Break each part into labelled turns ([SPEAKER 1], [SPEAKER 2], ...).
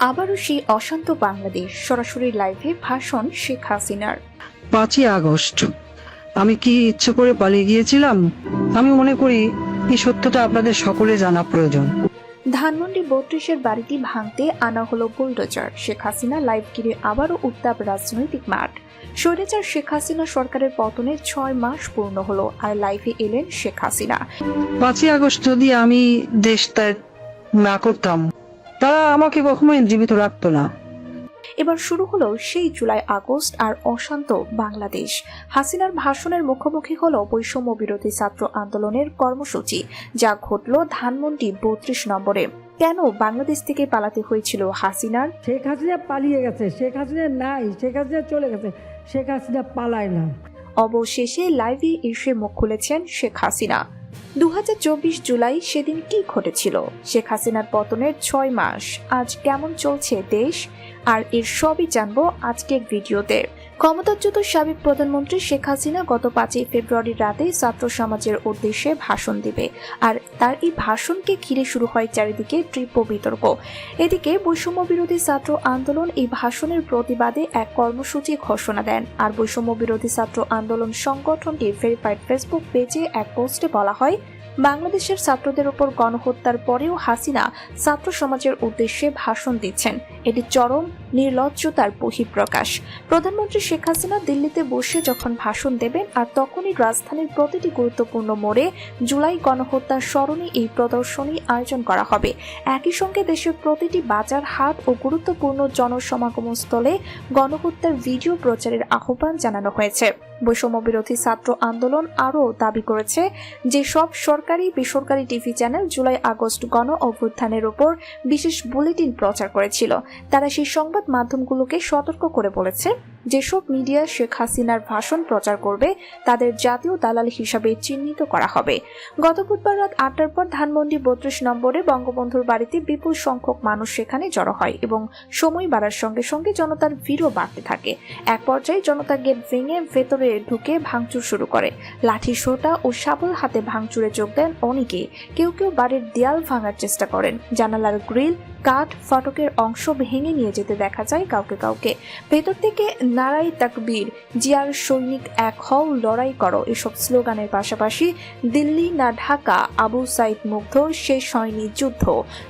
[SPEAKER 1] আবারও সেই অশান্ত বাংলাদেশ সরাসরি লাইভে ভাষণ শেখ হাসিনার।
[SPEAKER 2] পাঁচই আগস্ট। আমি কি ইচ্ছে করে পালিয়ে গিয়েছিলাম? আমি মনে করি এই সত্যটা আপনাদের সকলে জানা প্রয়োজন।
[SPEAKER 1] ধানমন্ডি বত্রিশের বাড়িটি ভাঙতে আনা হলো বুলডোজার শেখ হাসিনা লাইভ ঘিরে আবারও উত্তাপ রাজনৈতিক মাঠ। স্বৈরাচার শেখ হাসিনা সরকারের পতনে ছয় মাস পূর্ণ হলো আর লাইভে এলেন শেখ হাসিনা।
[SPEAKER 2] পাঁচই আগস্ট যদি আমি দেশ ত্যাগ না করতাম তারা আমাকে কখনোই জীবিত রাখতো না।
[SPEAKER 1] এবার শুরু হলো সেই জুলাই আগস্ট আর অশান্ত বাংলাদেশ। হাসিনার ভাষণের মুখোমুখি হলো বৈষম্য বিরোধী ছাত্র আন্দোলনের কর্মসূচি যা ঘটল ধানমন্ডি বত্রিশ নম্বরে। কেন বাংলাদেশ থেকে পালাতে হয়েছিল হাসিনার?
[SPEAKER 3] শেখ হাসিনা পালিয়ে গেছে শেখ হাসিনা নাই শেখ হাসিনা চলে গেছে শেখ হাসিনা পালায় না।
[SPEAKER 1] অবশেষে লাইভে এসে মুখ খুলেছেন শেখ হাসিনা। দু হাজার চব্বিশ জুলাই সেদিন কি ঘটেছিল? শেখ হাসিনার পতনের ছয় মাস। আজ কেমন চলছে দেশ? আর এর সবই জানব আজকের ভিডিওতে। ক্ষমতাচ্যুত সাবেক প্রধানমন্ত্রী শেখ হাসিনা গত পাঁচই ফেব্রুয়ারির রাতে ছাত্র সমাজের উদ্দেশ্যে ভাষণ দিবে। আর তার এই ভাষণকে ঘিরে শুরু হয় চারিদিকে তীব্র বিতর্ক। এদিকে বৈষম্য বিরোধী ছাত্র আন্দোলন এই ভাষণের প্রতিবাদে এক কর্মসূচি ঘোষণা দেন। আর বৈষম্য বিরোধী ছাত্র আন্দোলন সংগঠনটির ভেরিফাইড ফেসবুক পেজে এক পোস্টে বলা হয়, বাংলাদেশের ছাত্রদের উপর গণহত্যার পরেও হাসিনা ছাত্র সমাজের উদ্দেশ্যে ভাষণ দিচ্ছেন। এটি চরম নির্লজ্জতার বহিঃপ্রকাশ। প্রধানমন্ত্রী শেখ হাসিনা দিল্লিতে বসে যখন ভাষণ দেবেন, আর তখনই রাজধানীর প্রতিটি গুরুত্বপূর্ণ মোড়ে জুলাই গণহত্যার স্মরণে এই প্রদর্শনী আয়োজন করা হবে। একই সঙ্গে দেশের প্রতিটি বাজার হাট ও গুরুত্বপূর্ণ জনসমাগম স্থলে গণহত্যার ভিডিও প্রচারের আহ্বান জানানো হয়েছে। বৈষম্য বিরোধী ছাত্র আন্দোলন আরও দাবি করেছে যে, সব সরকারি বেসরকারি টিভি চ্যানেল জুলাই আগস্ট গণ অভ্যুত্থানের উপর বিশেষ বুলেটিন প্রচার করেছিল। তারা সেই সংবাদ মাধ্যমগুলোকে সতর্ক করে বলেছে, যেসব মিডিয়া শেখ হাসিনার ভাষণ প্রচার করবে, তাদের জাতীয় দালাল হিসাবে চিহ্নিত করা হবে। গত বুধবার রাত আটটার পর ধানমন্ডি বত্রিশ নম্বরে বঙ্গবন্ধুর বাড়িতে বিপুল সংখ্যক মানুষ সেখানে জড়ো হয় এবং সময় বাড়ার সঙ্গে সঙ্গে জনতার ভিড়ও বাড়তে থাকে। এক পর্যায়ে জনতা গেট ভেঙে ভেতরে ঢুকে ভাঙচুর শুরু করে। লাঠি সোটা ও শাবল হাতে ভাঙচুরে যোগ দেন অনেকে। কেউ কেউ বাড়ির দেয়াল ভাঙার চেষ্টা করেন। জানালার গ্রিল কাঠ ফটকের অংশ ভেঙে নিয়ে যেতে দেখা যায় কাউকে কাউকে। ভেতর থেকে নারাই তাকবীর, জিয়ার সৈনিক এক হও, লড়াই করো, এসব স্লোগানের পাশাপাশি দিল্লি না ঢাকা, আবু সাইদ মুগ্ধ, শেষ হয়নি যুদ্ধ।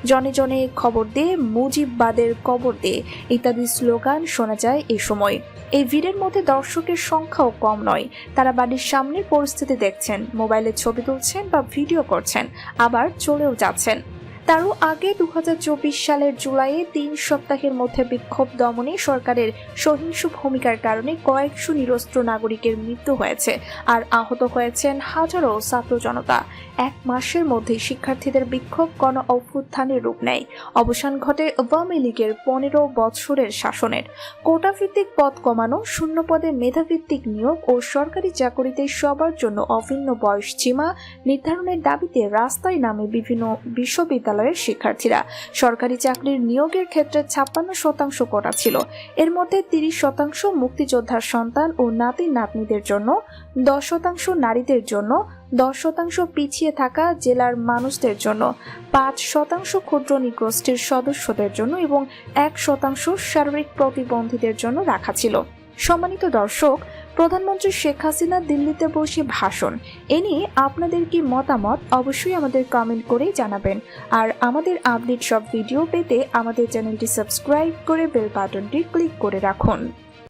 [SPEAKER 1] জনে জনে খবর দে, মুজিববাদের কবর দে, ইত্যাদি স্লোগান শোনা যায় এ সময়। এই ভিড়ের মধ্যে দর্শকের সংখ্যাও কম নয়, তারা বাড়ির সামনের পরিস্থিতি দেখছেন, মোবাইলে ছবি তুলছেন বা ভিডিও করছেন, আবার চলেও যাচ্ছেন। তারও আগে দু হাজার চব্বিশ সালের জুলাইয়ে তিন সপ্তাহের মধ্যে বিক্ষোভ দমনে সরকারের সহিংস ভূমিকার কারণে কয়েকশো নিরস্ত্র নাগরিকের মৃত্যু হয়েছে আর আহত হয়েছেন হাজারো ছাত্র জনতা। এক মাসের মধ্যেই শিক্ষার্থীদের বিক্ষোভ গণ অভ্যুত্থানের রূপ নেয়। অবসান ঘটে আওয়ামী লীগের পনেরো বৎসরের শাসনের। কোটাভিত্তিক পদ কমানো, শূন্য পদে মেধাভিত্তিক নিয়োগ ও সরকারি চাকরিতে সবার জন্য অভিন্ন বয়স সীমা নির্ধারণের দাবিতে রাস্তায় নামে বিভিন্ন বিশ্ববিদ্যালয়ের শিক্ষার্থীরা। সরকারি চাকরির নিয়োগের ক্ষেত্রে ছাপ্পান্ন শতাংশ কোটা ছিল। এর মধ্যে তিরিশ শতাংশ মুক্তিযোদ্ধার সন্তান ও নাতি নাতনিদের জন্য, দশ শতাংশ নারীদের জন্য, দশ শতাংশ পিছিয়ে থাকা জেলার মানুষদের জন্য, পাঁচ শতাংশ ক্ষুদ্র নিগোষ্ঠীর সদস্যদের জন্য এবং এক শতাংশ শারীরিক প্রতিবন্ধীদের জন্য রাখা ছিল। সম্মানিত দর্শক, প্রধানমন্ত্রী শেখ হাসিনা দিল্লিতে বসে ভাষণ। এ নিয়ে আপনাদের কি মতামত অবশ্যই আমাদের কমেন্ট করে জানাবেন। আর আমাদের আপডেট সব ভিডিও পেতে আমাদের চ্যানেলটি সাবস্ক্রাইব করে বেল বাটনটি ক্লিক করে রাখুন।